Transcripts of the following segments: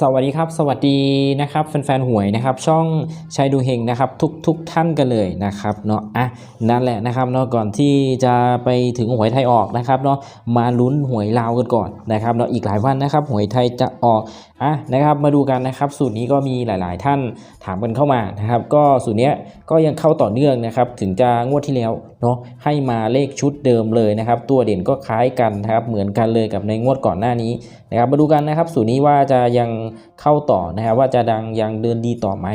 สวัสดีครับ สวัสดีนะครับแฟนๆหวยนะครับ ช่องชายดูเฮงนะครับ ทุกทุกท่านกันเลยนะครับเนาะอะนั่นแหละนะครับเนาะก่อนที่จะไปถึงหวยไทยออกนะครับเนาะมาลุ้นหวยลาวกันก่อนนะครับเนาะอีกหลายวันนะครับหวยไทยจะออก อะนะครับมาดูกันนะครับ สูตรนี้ก็มีหลาย ๆ ท่านถามกันเข้ามานะครับ ก็สูตรนี้ก็ยังเข้าต่อเนื่องนะครับ ถึงจะงวดที่แล้วเนาะให้มาเลขชุดเดิมเลยนะครับ ตัวเด่นก็คล้ายกันนะครับ เหมือนกันเลยกับในงวดก่อนหน้านี้นะครับ มาดูกันนะครับ สูตรนี้ว่าจะยังเข้าต่อนะครับ ว่าจะดังยังเดินดีต่อไหม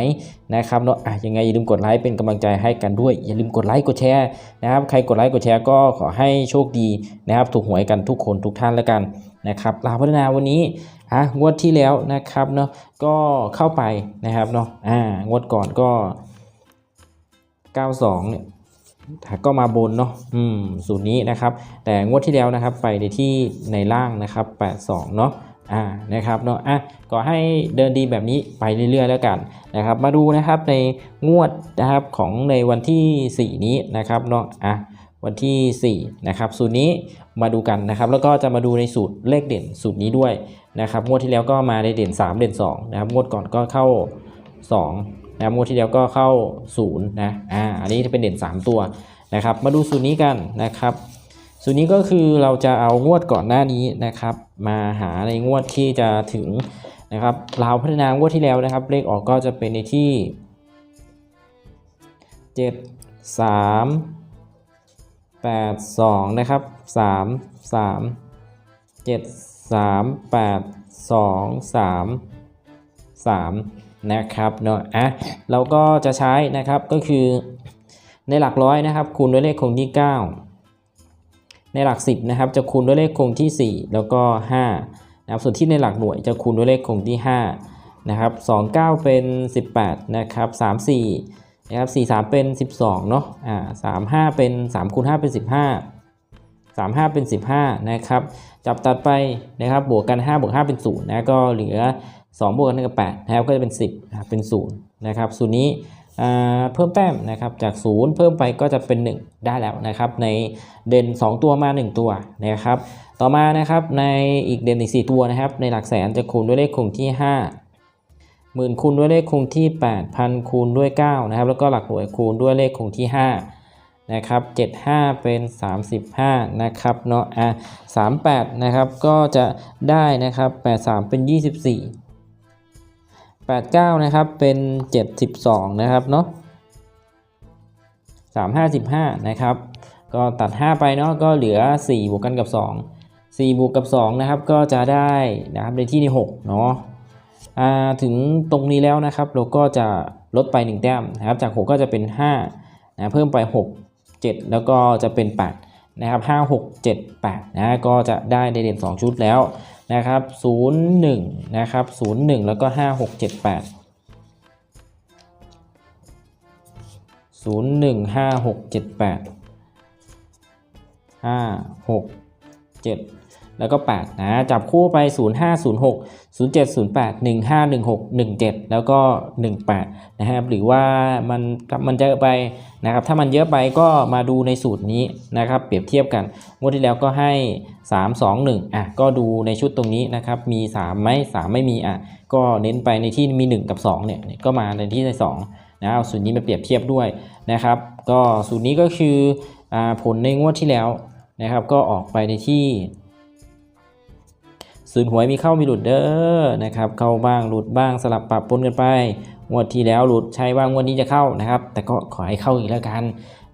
นะครับเนาะอะยังไงอย่าลืมกดไลค์เป็นกำลังใจให้กันด้วย อย่าลืมกดไลค์กดแชร์นะครับ ใครกดไลค์กดแชร์ก็ขอให้โชคดีนะครับ ถูกหวยกันทุกคนทุกท่านแล้วกัน นะครับลาวพัฒนาวันนี้อะงวดที่แล้วนะครับเนาะก็เข้าไปนะครับเนาะอ่างวดก่อนก็ 92เนี่ยก็มาบนเนาะอืมสูตรนี้นะครับ แต่งวดที่แล้วนะครับไปในที่ในล่างนะครับ 82 เนาะอ่านะครับเนาะอะก็ให้เดินดีแบบนี้ไปเรื่อยๆแล้วกันนะครับ มาดูนะครับในงวดนะครับของในวันที่ 4 นี้นะครับเนาะอะ วันที่4นะครับสูตรนี้มาดูกันนะครับ แล้วก็จะมาดูในสูตรเลขเด่นสูตรนี้ด้วยนะครับงวดที่แล้วก็มาในเด่น 3 เด่น2นะครับงวดก่อนก็เข้า 2นะครับงวดที่แล้วก็เข้า0นะอ่าอันนี้จะเป็นเด่น 3 ตัวนะครับ มาดูสูตรนี้กันนะครับ สูตรนี้ก็คือเราจะเอางวดก่อนหน้านี้นะครับ มาหาในงวดที่จะถึงนะครับเราวพัฒนางวดที่แล้วนะครับ เลขออกก็จะเป็นในที่ 7 3 8 2 นะครับ 3 3 7 3 8 2 3 3 นะครับเนาะอะเราก็จะใช้นะครับก็คือในหลักร้อยนะครับ คูณด้วยเลขคงที่ 9 ในหลัก 10นะครับจะคูณด้วยเลขคงที่ 4 แล้วก็5นะครับส่วนที่ในหลักหน่วยจะคูณด้วยเลขคงที่5นะครับ2 9 เป็น 18 นะครับ 3 4 นะครับ4 3เป็น12เนาะอ่า3 5เป็น3คูณ5เป็น15 3 5เป็น15นะครับ จับตัดไปนะครับบวกกัน5บวก5เป็น0นะก็เหลือ2บวกกันกับ8นะครับก็จะเป็น10นะครับเป็น0นะครับสูตรนี้เพิ่มแต้มนะครับจาก 0 เพิ่มไปก็จะเป็น 1 ได้แล้วนะครับ ในเด่น 2 ตัวมา 1 ตัวนะครับ ต่อมานะครับในอีกเด่นอีก 4 ตัวนะครับ ในหลักแสนจะคูณด้วยเลขคงที่ 5 หมื่นคูณด้วยเลขคงที่8พันคูณด้วย9นะครับแล้วก็หลักหน่วยคูณด้วยเลขคงที่ 5 นะครับ 75 เป็น 35 นะครับเนาะอะ38 นะครับก็จะได้นะครับ 83 เป็น 24 89 นะครับเป็น 72 นะครับเนาะ355 นะครับ ก็ตัด 5 ไปเนาะก็เหลือ 4 บวกกันกับ 2 4 บวกกับ 2 นะครับ ก็จะได้นะครับในที่ที่6เนาะ ถึงตรงนี้แล้วนะครับ เราก็จะลดไป 1 แต้มนะครับ จาก 6 ก็จะเป็น5นะเพิ่มไป 6 7 แล้วก็จะเป็น 8 นะครับ 5 6 7 8 นะก็จะได้ในเด่น 2 ชุดแล้วนะครับ 0 1 นะครับ 0 1 แล้วก็ 5 6 7 8 0 1 5 6 7 8 5 6 7 แล้วก็ 8 นะ จับคู่ไป 0 5 0 6 0 7 0 8 1 5 1 6 1 7 แล้วก็ 18 นะครับ หรือว่ามันมันเยอะไปนะครับ ถ้ามันเยอะไปก็มาดูในสูตรนี้นะครับ เปรียบเทียบกัน งวดที่แล้วก็ให้ 3 2 1 อะ ก็ดูในชุดตรงนี้นะครับ มี 3 ไหม 3 ไม่มี อะ ก็เน้นไปในที่มี 1 กับ 2 เนี่ย ก็มาในที่ใน2นะ เอาสูตรนี้มาเปรียบเทียบด้วยนะครับ ก็สูตรนี้ก็คืออผลในงวดที่แล้วนะครับ ก็ออกไปในที่ ศูนย์หวยมีเข้ามีหลุดเด้อนะครับเข้าบ้างหลุดบ้างสลับปรับปนกันไปงวดที่แล้วหลุดใช่ว่างวดนี้จะเข้านะครับ แต่ก็ขอให้เข้าอีกแล้วกัน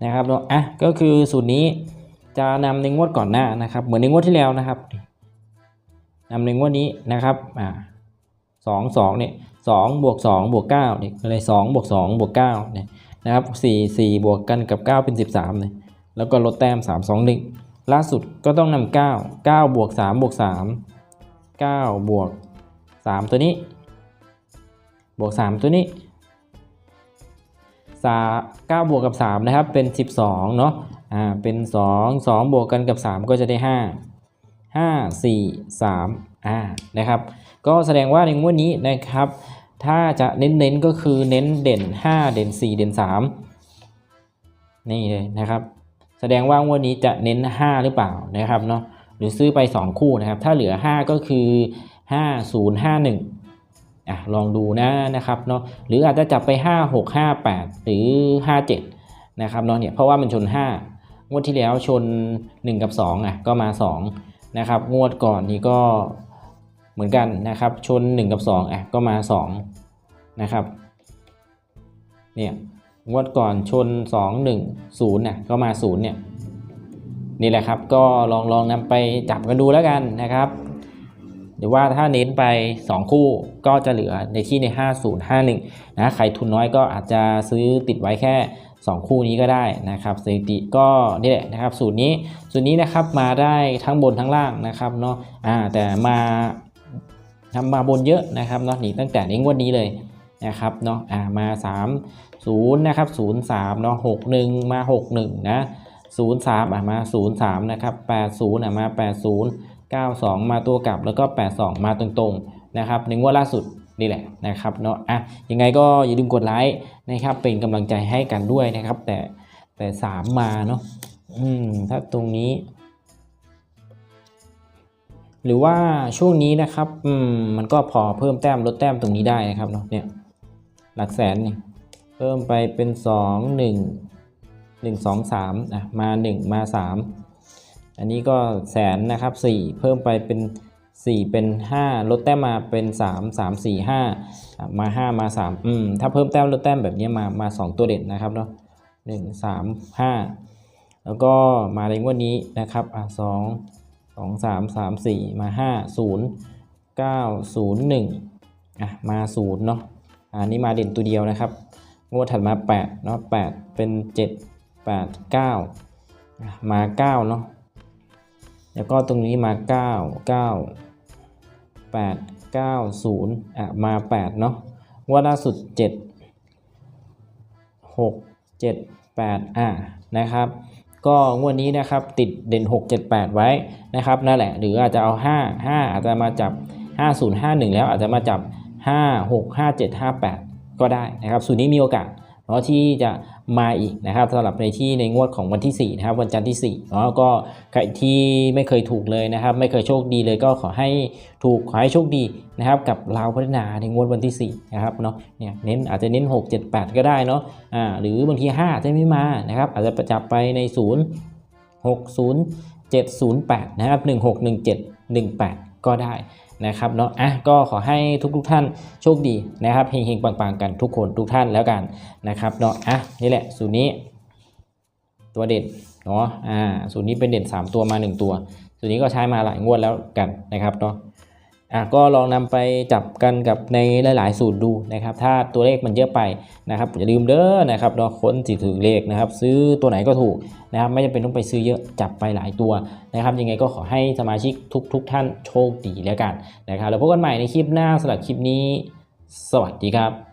นะครับเนาะอะก็คือสูตรนี้จะนำในงวดก่อนหน้านะครับ เหมือนในงวดที่แล้วนะครับนำในงวดนี้นะครับอ่าสองสองเนี่ยสองบวกสองบวกเก้าเนี่ยอะไรสองบวกสองบวกเก้าเนี่ยนะครับสี่สี่บวกกันกับเก้าเป็นสิบสามเนี่ยแล้วก็ลดแต้มสามสองหนึ่งล่าสุดก็ต้องนำเก้าเก้าบวกสามบวกสาม เก้าบวกสามตัวนี้ บวก 3 ตัวนี้สาเก้าบวกกับ 3 นะครับ เป็น 12 เนาะอ่า เป็น 2 2 บวกกันกับ 3 ก็จะได้ 5 5 4 3อ่า นะครับ ก็แสดงว่าในงวดนี้นะครับ ถ้าจะเน้นๆ ก็คือเน้นเด่น 5 เด่น 4 เด่น 3 นี่เลยนะครับ แสดงว่างวดนี้จะเน้น 5 หรือเปล่านะครับเนาะ รือซื้อไป 2 คู่นะครับ ถ้าเหลือ 5 ก็คือ 5051อะลองดูนะนะครับเนาะหรืออาจจะจับไป 56 58 หรือ 57 นะครับเนาะเนี่ยเพราะว่ามันชน 5 งวดที่แล้วชน 1 กับ 2อะก็มา 2 นะครับ งวดก่อนนี้ก็เหมือนกันนะครับ ชน 1 กับ 2อะก็มา 2 นะครับเนี่ยงวดก่อนชน 2 1 0น่ะก็มา 0 เนี่ย นี่แหละครับก็ลองลองนำไปจับกันดูแล้วกันนะครับ หรือว่าถ้าเน้นไป 2 คู่ก็จะเหลือในที่ใน 5051นะใครทุนน้อยก็อาจจะซื้อติดไว้แค่ 2 คู่นี้ก็ได้นะครับสถิติก็นี่แหละนะครับ สูตรนี้สูตรนี้นะครับมาได้ทั้งบนทั้งล่างนะครับเนาะอ่าแต่มาทำมาบนเยอะนะครับเนาะนี่ตั้งแต่ในงวดนี้เลยนะครับเนาะอ่ามา 3 0นะครับ0 3เนาะ61 มา 61 นะ 03อะมา 03 นะครับ 80อะมา 80 92 มาตัวกลับแล้วก็ 82 มาตรงๆ นะครับในงวดล่าสุดนี่แหละนะครับเนาะอะยังไงก็อย่าลืมกดไลค์นะครับ เป็นกำลังใจให้กันด้วยนะครับ แต่แต่ 3 มาเนาะอืมถ้าตรงนี้ หรือว่าช่วงนี้นะครับอืมมันก็พอเพิ่มแต้มลดแต้มตรงนี้ได้นะครับเนาะเนี่ยหลักแสนนี่เพิ่มไปเป็น 2 1 1 2 3อะมา 1 มา 3 อันนี้ก็แสนนะครับ4เพิ่มไปเป็น 4 เป็น 5 ลดแต้มมาเป็น 3 3 4 5อะมา 5 มา 3 อืม ถ้าเพิ่มแต้มลดแต้มแบบนี้มา มา 2 ตัวเด่นนะครับเนาะ1 3 5 แล้วก็มาในงวดนี้นะครับอะ2 2 3 3 4 มา 5 0 9 0 1อะมา0เนาะอันนี้มาเด่นตัวเดียวนะครับ งวดถัดมา8เนาะ8เป็น 7 8 9 มา 9 เนาะแล้วก็ตรงนี้มา 9 9 8 9 0อะมา 8 เนาะงวดล่าสุด 7 6 7 8อะนะครับ ก็งวดนี้นะครับติดเด่น 6 7 8 ไว้นะครับนั่นแหละ หรืออาจจะเอา 5 5 อาจจะมาจับ 5 0 5 1 แล้วอาจจะมาจับ 5 6 5 7 5 8 ก็ได้นะครับสูตรนี้มีโอกาสเนาะที่จะ มาอีกนะครับสำหรับในที่ในงวดของวันที่ 4 นะครับ วันจันทร์ที่4เนาะก็ใครที่ไม่เคยถูกเลยนะครับ ไม่เคยโชคดีเลยก็ขอให้ถูกขอให้โชคดีนะครับ กับลาวพัฒนาในงวดวันที่ 4 นะครับเนาะเนี่ยเน้นอาจจะเน้น 6 7 8 ก็ได้เนาะอ่าหรือบางที5อาจจะไม่มานะครับ อาจจะประจับไปใน 0 6 0 7 0 8 นะครับ 1 6 1 7 1 8 ก็ได้ นะครับเนาะอะก็ขอให้ทุกทุกๆท่านโชคดีนะครับเฮงๆปังๆกันทุกคนทุกท่านแล้วกันนะครับเนาะอะนี่แหละสูตรนี้ ตัวเด่นเนาะอ่าสูตรนี้เป็นเด่น 3 ตัวมา 1 ตัวสูตรนี้ก็ใช้มาหลายงวดแล้วกันนะครับเนาะ อะก็ลองนำไปจับกันกับในหลาย ๆ สูตรดูนะครับ ถ้าตัวเลขมันเยอะไปนะครับอย่าลืมเด้อนะครับเนาะคนสิถือเลขนะครับ ซื้อตัวไหนก็ถูกนะครับ ไม่จำเป็นต้องไปซื้อเยอะจับไปหลายตัวนะครับ ยังไงก็ขอให้สมาชิกทุกทุกๆท่านโชคดีแล้วกันนะครับแล้วพบกันใหม่ในคลิปหน้าสำหรับคลิปนี้ สวัสดีครับ